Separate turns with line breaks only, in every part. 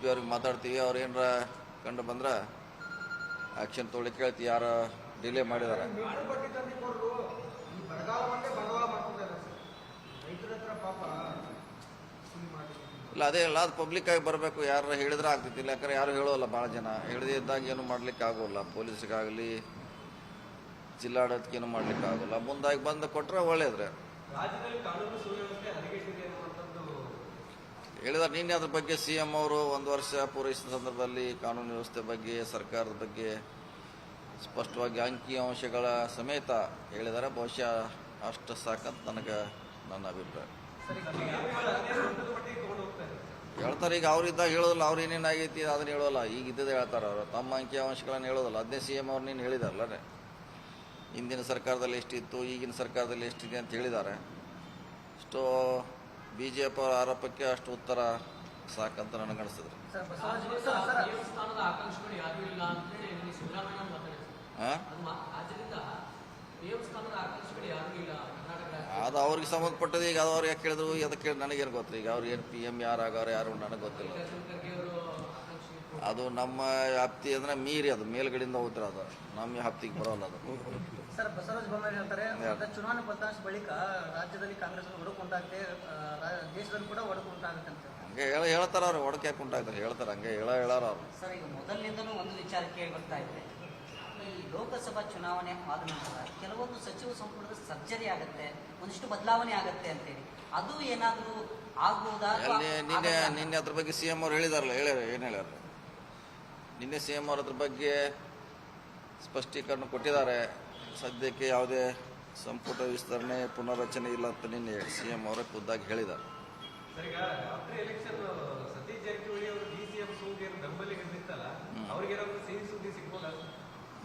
P ಅವ್ರಿಗೆ ಮಾತಾಡ್ತೀವಿ, ಅವ್ರು ಏನಾರ ಕಂಡು ಬಂದ್ರೆ ಆ್ಯಕ್ಷನ್ ತೊಗೊಳಿಕ್ಕೆ ಕೇಳ್ತಿ, ಯಾರು ಡಿಲೇ
ಕೂಲಿ
ಇಲ್ಲ, ಅದೇ ಇಲ್ಲ ಅದು ಪಬ್ಲಿಕ್ ಆಗಿ ಬರಬೇಕು ಯಾರು ಹೇಳಿದ್ರೆ ಇಲ್ಲ ಯಾಕಂದ್ರೆ ಯಾರು ಹೇಳೋಲ್ಲ ಭಾಳ ಜನ. ಹೇಳದೇ ಇದ್ದಾಗ ಏನು ಮಾಡ್ಲಿಕ್ಕೆ ಆಗೋಲ್ಲ. ಪೊಲೀಸ್ಗಾಗಲಿ ಜಿಲ್ಲಾಡಳಿತಕ್ಕೆ ಏನು ಮಾಡ್ಲಿಕ್ಕೆ ಆಗೋಲ್ಲ. ಮುಂದಾಗಿ ಬಂದು ಕೊಟ್ಟರೆ ಒಳ್ಳೇದ್ರೆ
ರಾಜ್ಯದಲ್ಲಿ ಕಾನೂನು ಸುವ್ಯವಸ್ಥೆ ಹದಗೆಟ್ಟಿದೆ ಅನ್ನುವಂಥದ್ದು
ಹೇಳಿದಾರೆ ನಿನ್ನೆ ಅದ್ರ ಬಗ್ಗೆ ಸಿ ಎಂ ಅವರು ಒಂದು ವರ್ಷ ಪೂರೈಸಿದ ಸಂದರ್ಭದಲ್ಲಿ ಕಾನೂನು ವ್ಯವಸ್ಥೆ ಬಗ್ಗೆ, ಸರ್ಕಾರದ ಬಗ್ಗೆ ಸ್ಪಷ್ಟವಾಗಿ ಅಂಕಿ ಅಂಶಗಳ ಸಮೇತ ಹೇಳಿದರೆ ಬಹುಶಃ ಅಷ್ಟು ಸಾಕಂತ ನನಗೆ ನನ್ನ ಅಭಿಪ್ರಾಯ. ಹೇಳ್ತಾರೆ, ಈಗ ಅವ್ರಿದ್ದಾಗ ಹೇಳೋದಿಲ್ಲ, ಅವ್ರು ಏನೇನಾಗೈತಿ ಅದನ್ನ ಹೇಳೋಲ್ಲ. ಈಗ ಇದ್ದದೇ ಹೇಳ್ತಾರೆ ಅವರು. ತಮ್ಮ ಅಂಕಿ ಅಂಶಗಳನ್ನು ಹೇಳೋದಿಲ್ಲ. ಅದನ್ನೇ ಸಿ ಎಂ ಅವ್ರು ನೀನು ಹೇಳಿದಾರಲ್ಲ ಹಿಂದಿನ ಸರ್ಕಾರದಲ್ಲಿ ಎಷ್ಟಿತ್ತು, ಈಗಿನ ಸರ್ಕಾರದಲ್ಲಿ ಎಷ್ಟಿದೆ ಅಂತ ಹೇಳಿದ್ದಾರೆ. ಅಷ್ಟು ಬಿ ಜೆ ಪಿ ಅವರ ಆರೋಪಕ್ಕೆ ಅಷ್ಟು ಉತ್ತರ ಸಾಕಂತ ನನಗೆ ಅನಿಸಿದ್ರು
ಸರ್ ಸರ್ ಸರ್
ದೇವಸ್ಥಾನದ ಯಾರು ಇಲ್ಲ ಅಂತೇಳಿ ಇಲ್ಲಿ ಸಿದ್ದರಾಮಯ್ಯ ಮಾತಾಡಿದ್ರು.
ಹಾಂ
ಅದು
ಅವ್ರಿಗೆ ಸಂಬಂಧಪಟ್ಟದ್ದು ಈಗ ಅದು ಅವ್ರು ಯಾಕೆ ಕೇಳಿದ್ರು? ಅದಕ್ಕೆ ನನಗೇನು ಗೊತ್ತಿಲ್ಲ. ಈಗ ಅವ್ರು ಏನು ಪಿ ಎಂ ಯಾರು ಆಗೋರು ಯಾರು ನನಗೆ ಗೊತ್ತಿಲ್ಲ. ಅದು ನಮ್ಮ ವ್ಯಾಪ್ತಿ ಅಂದ್ರೆ ಮೀರಿ ಅದು ಮೇಲ್ಗಡೆಯಿಂದ ಹೋದ್ರೆ ಅದು. ನಮ್ಮ ವ್ಯಾಪ್ತಿಗೆ ಬರೋಲ್ಲ ಅದು.
ಸರ್ ಬಸವರಾಜ ಬೊಮ್ಮಾಯಿ ಹೇಳ್ತಾರೆ ಚುನಾವಣೆ ಫಲಿತಾಂಶ ಬಳಿಕ ರಾಜ್ಯದಲ್ಲಿ ಕಾಂಗ್ರೆಸ್ ಒಡಕು ಉಂಟಾಗುತ್ತೆ ದೇಶದಲ್ಲಿ ಕೂಡ ಒಡಕು ಉಂಟಾಗುತ್ತೆ ಅಂತ
ಹಂಗೆ ಹೇಳ ಹೇಳ್ತಾರ ಅವ್ರು ಒಡಕೆ ಉಂಟಾಗ್ತಾರೆ? ಹೇಳ್ತಾರೆ ಹಂಗೆ ಹೇಳ ಹೇಳಾರ ಅವ್ರು.
ಸರ್ ಈಗ ಮೊದಲಿನಿಂದಲೂ ಒಂದು ವಿಚಾರ ಕೇಳಿ ಬರ್ತಾ ಇದೆ. ಈ ಲೋಕಸಭಾ ಚುನಾವಣೆ ಆದ ನಂತರ ಕೆಲವೊಂದು ಸಚಿವ ಸಂಪುಟದ ಸರ್ಜರಿ ಆಗುತ್ತೆ ಒಂದಿಷ್ಟು ಬದಲಾವಣೆ ಆಗುತ್ತೆ ಅಂತೇಳಿ. ಅದು ಏನಾದರೂ ಆಗ್ಬೋದಾ
ನಿನ್ನೆ? ನಿನ್ನೆ ಅದ್ರ ಬಗ್ಗೆ ಸಿ ಎಂ ಅವ್ರು ಹೇಳಿದಾರಲ್ಲ ಹೇಳ್ಯಾರ ಏನು ಹೇಳ್ಯಾರ? ನಿನ್ನೆ ಸಿ ಎಂ ಅವರದ್ರ ಅದ್ರ ಬಗ್ಗೆ ಸ್ಪಷ್ಟೀಕರಣ ಕೊಟ್ಟಿದ್ದಾರೆ. ಸದ್ಯಕ್ಕೆ ಯಾವುದೇ ಸಂಪುಟ ವಿಸ್ತರಣೆ ಪುನರ್ರಚನೆ ಇಲ್ಲ ಅಂತ ನಿನ್ನೆ ಸಿ ಎಂ ಅವರೇ ಖುದ್ದಾಗಿ ಹೇಳಿದ್ದಾರೆ.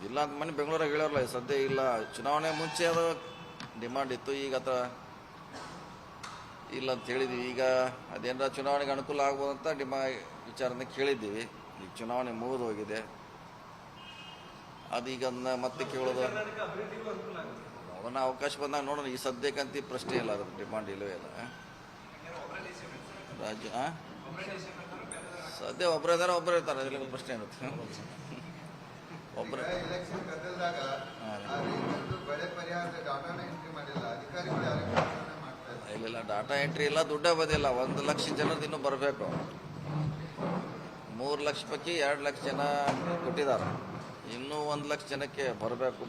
ಇಲ್ಲ ಅಂತ ಮನೆ ಬೆಂಗಳೂರಾಗ ಹೇಳೋರಲ್ಲ ಸದ್ಯ ಇಲ್ಲ. ಚುನಾವಣೆ ಮುಂಚೆ ಅದು ಡಿಮಾಂಡ್ ಇತ್ತು ಈಗ ಹತ್ರ ಇಲ್ಲ ಅಂತ ಹೇಳಿದ್ವಿ. ಈಗ ಅದೇನಾರ ಚುನಾವಣೆಗೆ ಅನುಕೂಲ ಆಗ್ಬೋದು ಅಂತ ಡಿಮಾ ವಿಚಾರನ ಕೇಳಿದ್ದೀವಿ. ಈಗ ಚುನಾವಣೆ ಮುಗಿದು ಹೋಗಿದೆ. ಅದೀಗ ಮತ್ತೆ ಕೇಳೋದು ಅವನ್ನ ಅವಕಾಶ ಬಂದಾಗ ನೋಡೋಣ. ಈ ಸದ್ಯಕ್ಕಂತೂ ಪ್ರಶ್ನೆ ಇಲ್ಲ ಅದ್ರ ಡಿಮಾಂಡ್ ಇಲ್ಲವೇ ಇಲ್ಲ ರಾಜ್ಯ? ಸದ್ಯ ಒಬ್ಬರೇ ಇದ್ದಾರೆ ಒಬ್ಬರೇ ಇರ್ತಾರೆ. ಅದರಲ್ಲಿ ಪ್ರಶ್ನೆ ಇರುತ್ತೆ. ಒಬ್ಬರೇ
ಇಲ್ಲ
ಡಾಟಾ ಎಂಟ್ರಿ ಇಲ್ಲ, ದುಡ್ಡೇ ಬದಿಲ್ಲ. ಒಂದು ಲಕ್ಷ ಜನದ ಇನ್ನೂ ಬರಬೇಕು. ಮೂರು ಲಕ್ಷ ಪೈಕಿ ಎರಡು ಲಕ್ಷ ಜನ ಕೊಟ್ಟಿದ್ದಾರೆ. ಇನ್ನೂ ಒಂದು ಲಕ್ಷ ಜನಕ್ಕೆ ಬರಬೇಕು.